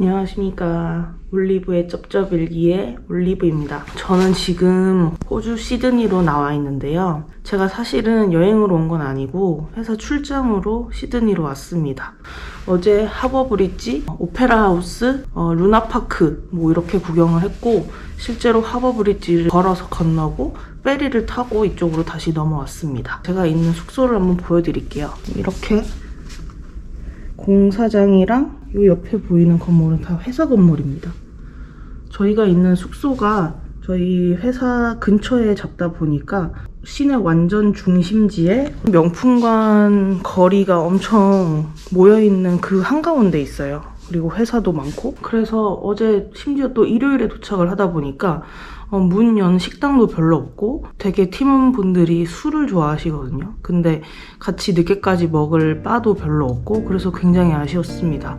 안녕하십니까. 올리브의 쩝쩝일기의 올리브입니다. 저는 지금 호주 시드니로 나와 있는데요. 제가 사실은 여행으로 온 건 아니고 회사 출장으로 시드니로 왔습니다. 어제 하버브리지, 오페라 하우스, 어, 루나파크 뭐 이렇게 구경을 했고 실제로 하버브리지를 걸어서 건너고 페리를 타고 이쪽으로 다시 넘어왔습니다. 제가 있는 숙소를 한번 보여드릴게요. 이렇게 공사장이랑 이 옆에 보이는 건물은 다 회사 건물입니다. 저희가 있는 숙소가 저희 회사 근처에 잡다 보니까 시내 완전 중심지에 명품관 거리가 엄청 모여있는 그 한가운데 있어요. 그리고 회사도 많고. 그래서 어제 심지어 또 일요일에 도착을 하다 보니까 어, 문 연 식당도 별로 없고 되게 팀원분들이 술을 좋아하시거든요. 근데 같이 늦게까지 먹을 바도 별로 없고 그래서 굉장히 아쉬웠습니다.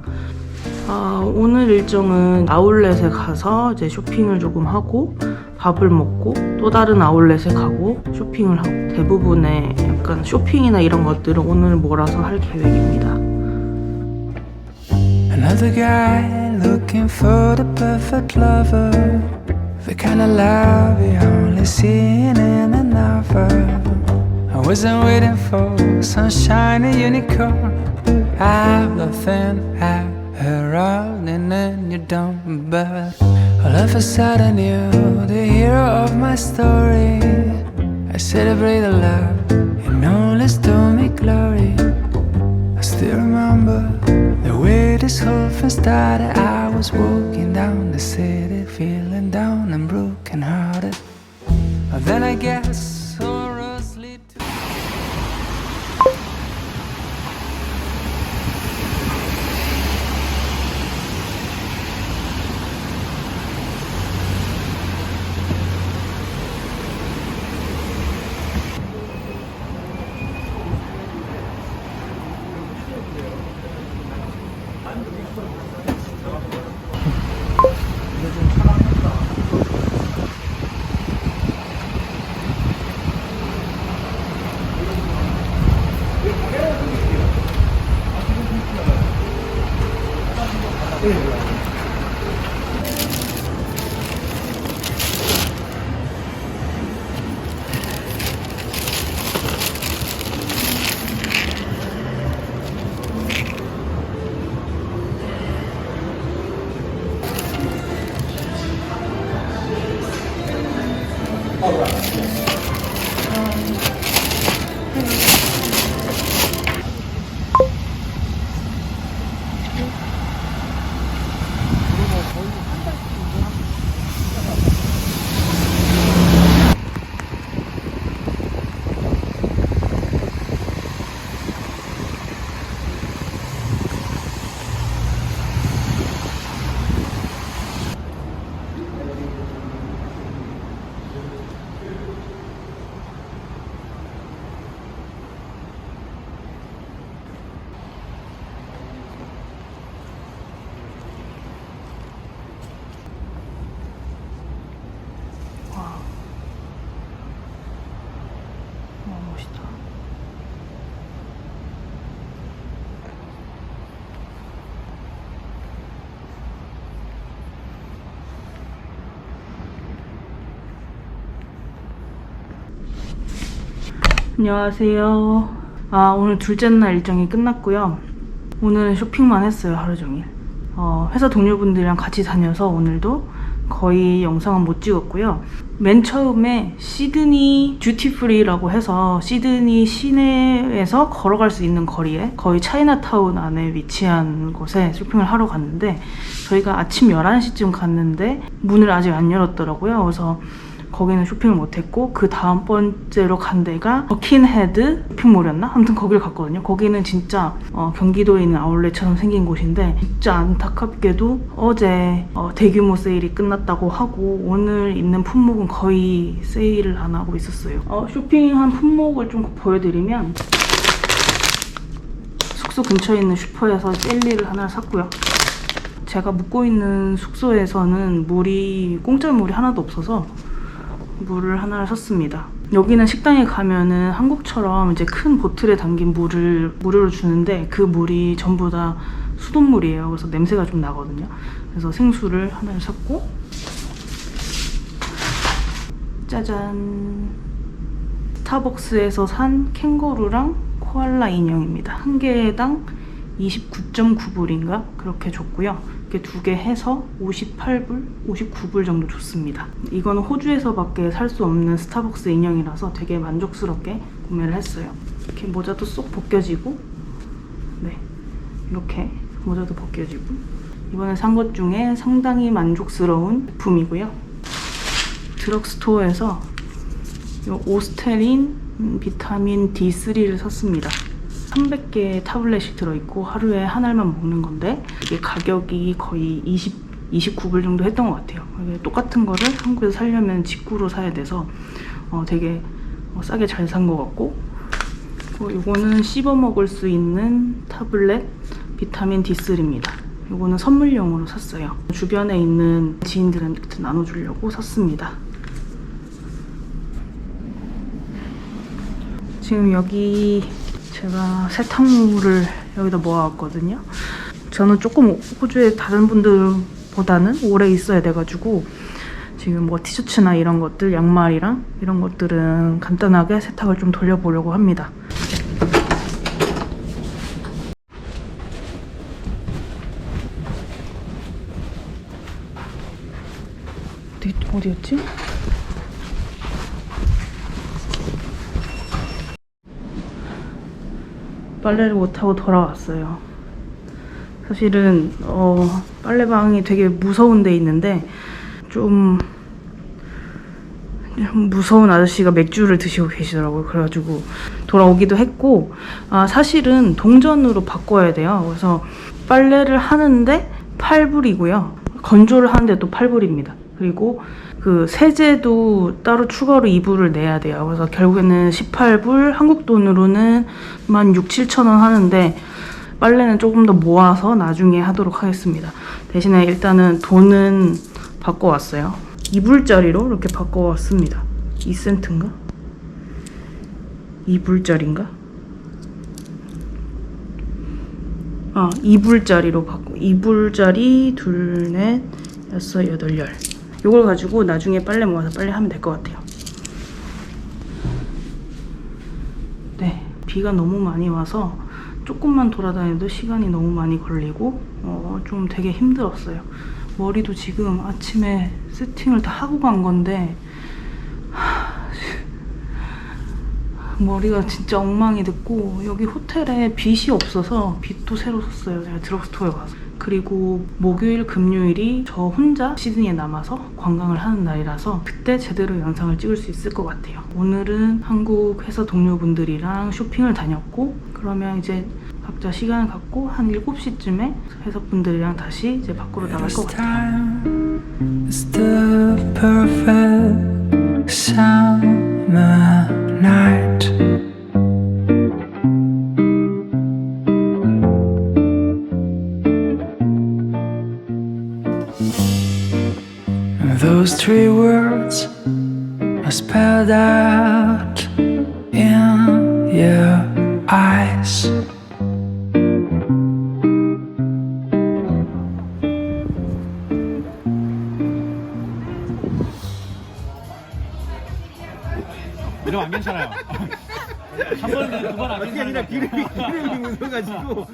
아, 오늘 일정은 아울렛에 가서 이제 쇼핑을 조금 하고 밥을 먹고 또 다른 아울렛에 가고 쇼핑을 하고 대부분의 약간 쇼핑이나 이런 것들은 오늘 몰아서 할 계획입니다. Another guy looking for the perfect lover. The kind of love you only see in a novel. I wasn't waiting for some shiny unicorn. I've nothing I've around and then you don't. But all of a sudden you're the hero of my story. I celebrate the love and only to me glory. I still remember the way this whole thing started. I was walking down the city, feeling down and broken hearted. Then I guess 멋있다. 안녕하세요. 아, 오늘 둘째 날 일정이 끝났고요. 오늘은 쇼핑만 했어요, 하루 종일. 어, 회사 동료분들이랑 같이 다녀서 오늘도 거의 영상은 못 찍었고요. 맨 처음에 시드니 듀티프리라고 해서 시드니 시내에서 걸어갈 수 있는 거리에 거의 차이나타운 안에 위치한 곳에 쇼핑을 하러 갔는데 저희가 아침 11시쯤 갔는데 문을 아직 안 열었더라고요. 그래서 거기는 쇼핑을 못했고 그 다음 번째로 간 데가 버킨헤드 쇼핑몰이었나? 아무튼 거기를 갔거든요. 거기는 진짜 어, 경기도에 있는 아울렛처럼 생긴 곳인데 진짜 안타깝게도 어제 어, 대규모 세일이 끝났다고 하고 오늘 있는 품목은 거의 세일을 안 하고 있었어요. 어, 쇼핑한 품목을 좀 보여드리면 숙소 근처에 있는 슈퍼에서 젤리를 하나 샀고요. 제가 묵고 있는 숙소에서는 물이 공짜 물이 하나도 없어서 물을 하나를 샀습니다. 여기는 식당에 가면은 한국처럼 이제 큰 보틀에 담긴 물을 무료로 주는데 그 물이 전부 다 수돗물이에요. 그래서 냄새가 좀 나거든요. 그래서 생수를 하나를 샀고 짜잔 스타벅스에서 산 캥거루랑 코알라 인형입니다. 한 개당 29.9불인가 그렇게 줬고요. 이렇게 두 개 해서 58불, 59불 정도 줬습니다. 이거는 호주에서밖에 살 수 없는 스타벅스 인형이라서 되게 만족스럽게 구매를 했어요. 이렇게 모자도 쏙 벗겨지고, 네, 이렇게 모자도 벗겨지고. 이번에 산 것 중에 상당히 만족스러운 제품이고요. 드럭스토어에서 이 오스테린 음, 비타민 D3를 샀습니다. 300개의 타블렛이 들어있고 하루에 한 알만 먹는 건데 이게 가격이 거의 20, 29불 정도 했던 것 같아요. 똑같은 거를 한국에서 살려면 직구로 사야 돼서 어, 되게 어, 싸게 잘 산 것 같고 그리고 이거는 씹어 먹을 수 있는 타블렛 비타민 D3입니다. 이거는 선물용으로 샀어요. 주변에 있는 지인들한테 나눠주려고 샀습니다. 지금 여기 제가 세탁물을 여기다 모아왔거든요. 저는 조금 호주에 다른 분들보다는 오래 있어야 돼가지고 지금 뭐 티셔츠나 이런 것들, 양말이랑 이런 것들은 간단하게 세탁을 좀 돌려보려고 합니다. 어디, 어디였지? 빨래를 못하고 돌아왔어요. 사실은 어, 빨래방이 되게 무서운 데 있는데 좀, 좀 무서운 아저씨가 맥주를 드시고 계시더라고요. 그래가지고 돌아오기도 했고 아, 사실은 동전으로 바꿔야 돼요. 그래서 빨래를 하는데 8불이고요. 건조를 하는데 또 8불입니다. 그리고 그 세제도 따로 추가로 2불을 내야 돼요. 그래서 결국에는 18불, 한국 돈으로는 만 6, 7천 원 하는데 빨래는 조금 더 모아서 나중에 하도록 하겠습니다. 대신에 일단은 돈은 바꿔왔어요. 2불짜리로 이렇게 바꿔왔습니다. 2센트인가? 2불짜리인가? 아, 2불짜리로 바꿔. 2불짜리 둘, 넷, 여섯, 여덟, 열. 요걸 가지고 나중에 빨래 모아서 빨래 하면 될 것 같아요. 네, 비가 너무 많이 와서 조금만 돌아다녀도 시간이 너무 많이 걸리고 어, 좀 되게 힘들었어요. 머리도 지금 아침에 세팅을 다 하고 간 건데 머리가 진짜 엉망이 됐고 여기 호텔에 빛이 없어서 빛도 새로 샀어요. 제가 드럭스토어에 가서. 그리고 목요일, 금요일이 저 혼자 시드니에 남아서 관광을 하는 날이라서 그때 제대로 영상을 찍을 수 있을 것 같아요. 오늘은 한국 회사 동료분들이랑 쇼핑을 다녔고 그러면 이제 각자 시간을 갖고 한 7시쯤에 회사 분들이랑 다시 이제 밖으로 나갈 것 같아요. Those three words are spelled out in your eyes. 이러면 안 괜찮아요. 한 번은 두번안 그게 아니라 괜찮아요. 기름이 기름이 묻어가지고